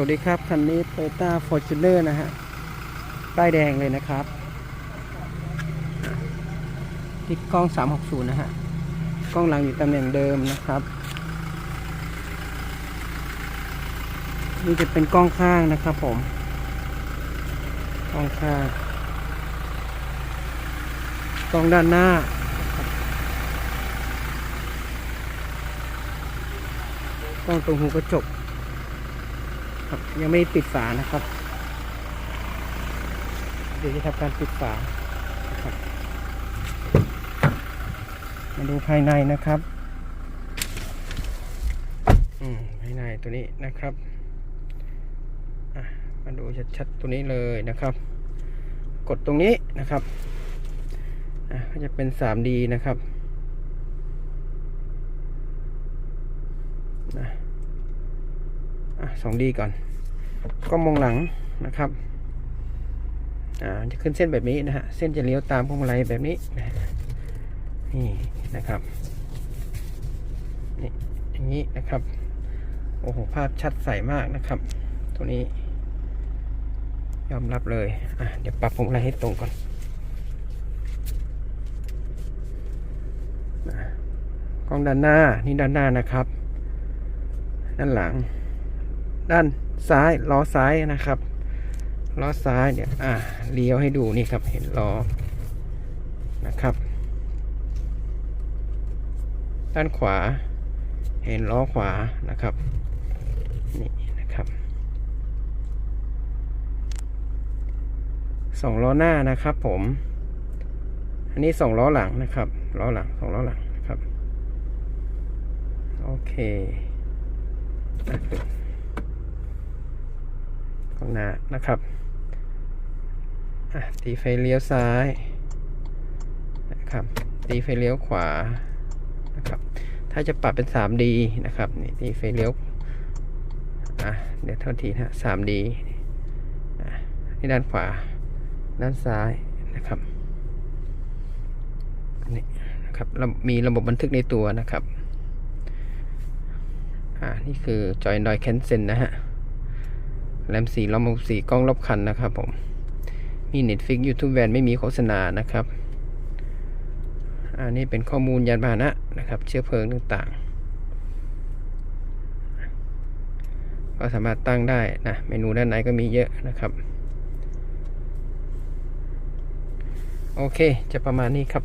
วัสดีครับ คันนี้ Toyota Fortuner นะฮะ ป้ายแดงเลยนะครับ ติดกล้อง 360 นะฮะ กล้องหลังอยู่ตำแหน่งเดิมนะครับ นี่จะเป็นกล้องข้างนะครับผม กล้องข้าง กล้องด้านหน้ากล้องตรงหูกระจก ครับยังไม่ปิดฝานะครับ เดี๋ยวจะทำการปิดฝาครับมาดูภายในนะครับอืมภายในตัวนี้นะครับอะมาดูชัดๆตัวนี้เลยนะครับ กดตรงนี้นะครับอะก็จะเป็น 3D นะครับนะ สอะ 2D ก่อนก็มองหลังนะครับอ่าจะขึ้นเส้นแบบนี้นะฮะเส้นจะเลี้ยวตามพวงมาลัยแบบนี้นี่นะครับนี่อย่างนี้นะครับโอ้โหภาพชัดใสมากนะครับ ตัวนี้ ยอมรับเลยอะเดี๋ยวปรับพวงมาลัยให้ตรงก่อนกล้องด้านหน้านี่ด้านหน้านะครับ ด้านหลัง ด้านซ้ายล้อซ้ายนะครับล้อซ้ายเดี๋ยอ่าเลี้ยวให้ดูนี่ครับเห็นล้อนะครับ ด้านขวา เห็นล้อขวานะครับนี่นะครับสองล้อหน้านะครับ ผม อันนี้สองล้อหลังนะครับล้อหลังสองล้อหลังนะครับ โอเคอะ ข้างหน้านะครับตีไฟเลี้ยวซ้ายนะครับตีไฟเลี้ยวขวานะครับถ้าจะปรับเป็น 3D นะครับนี่ตีไฟเลี้ยวอะเดี๋ยวเท่าทีนะ 3D อะนี่ด้านขวา ด้านซ้ายนะครับนี่นะครับมีระบบบันทึกในตัวนะครับ อ่า นี่คือจอยดอยแคนเซนนะฮะ แรมสี่รอมสี่กล้องรอบคันนะครับผม มี Netflix YouTube แวนไม่มีโฆษณานะครับ อันนี้เป็นข้อมูลยานพาหนะนะครับ เชื้อเพลิงต่างๆ ก็สามารถตั้งได้นะ เมนูด้านในก็มีเยอะนะครับ โอเค จะประมาณนี้ครับ